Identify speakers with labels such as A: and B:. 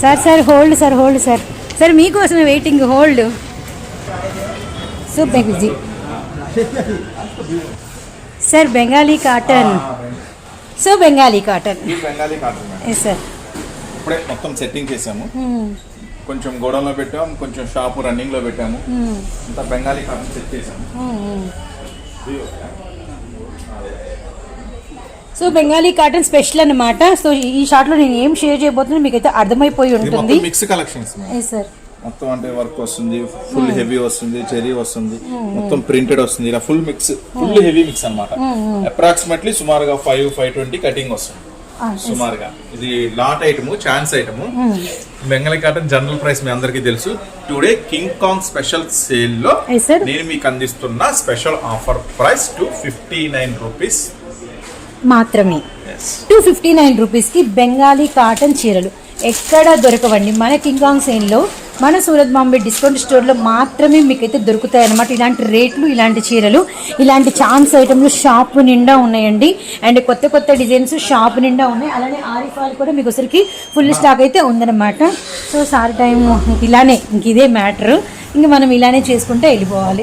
A: Sir sir hold sir hold sir. Sir మీకోసమే waiting hold so బెంగజీ sir Bengali cotton. So Bengali cotton.
B: Bengali cotton madam.
A: Yes sir
B: ఇప్పుడే మొత్తం setting చేసాము కొంచెం గోడౌన్లో పెట్టాము కొంచెం shop రన్నింగ్లో పెట్టాము. అంతా బెంగాలీ కాటన్ సెట్ చేసాము ఇదిగో.
A: సో బెంగాలీ కాటన్ స్పెషల్ అన్నమాట. సో ఈ షార్ట్లో నేను ఏం షేర్ చేయబోతున్నా మీకు అయితే అర్థమైపోయి ఉంటుంది.
B: మిక్స్ కలెక్షన్స్
A: సార్
B: మొత్తం అంటే వర్క్ వస్తుంది ఫుల్ హెవీ వస్తుంది చెరీ వస్తుంది మొత్తం ప్రింటెడ్ వస్తుంది. ఇలా full mix full heavy mix అన్నమాట. అప్రాక్సిమేట్లీ సుమారుగా ఫైవ్ ఫైవ్ ట్వంటీ కటింగ్ వస్తుంది. సుమారుగా. ఇది lot item chance item Bengali cotton general price మీ అందరికీ తెలుసు. టుడే కింగ్ కాంగ్ స్పెషల్
A: సేల్లో.
B: నేను మీకు అందిస్తున్న special offer price two fifty nine rupees
A: మాత్రమే. టూ ఫిఫ్టీ నైన్ రూపీస్కి బెంగాలీ కాటన్ చీరలు ఎక్కడ దొరకవండి. మన కింగాంగ్ సేన్లో మన సూరత్ బాంబే డిస్కౌంట్ స్టోర్లో మాత్రమే మీకైతే దొరుకుతాయి అన్నమాట ఇలాంటి రేట్లు ఇలాంటి చీరలు ఇలాంటి ఛాన్స్ ఐటమ్లు షాప్ నిండా ఉన్నాయండి. అండ్ కొత్త కొత్త డిజైన్స్ షాప్ నిండా ఉన్నాయి. అలానే ఆరిఫాల్ కూడా మీకు ఒకసారికి ఫుల్ స్టాక్ అయితే ఉందన్నమాట. సో సార్ టైం ఇలానే ఇంక ఇదే మ్యాటర్. ఇంక మనం ఇలానే చేసుకుంటే వెళ్ళిపోవాలి.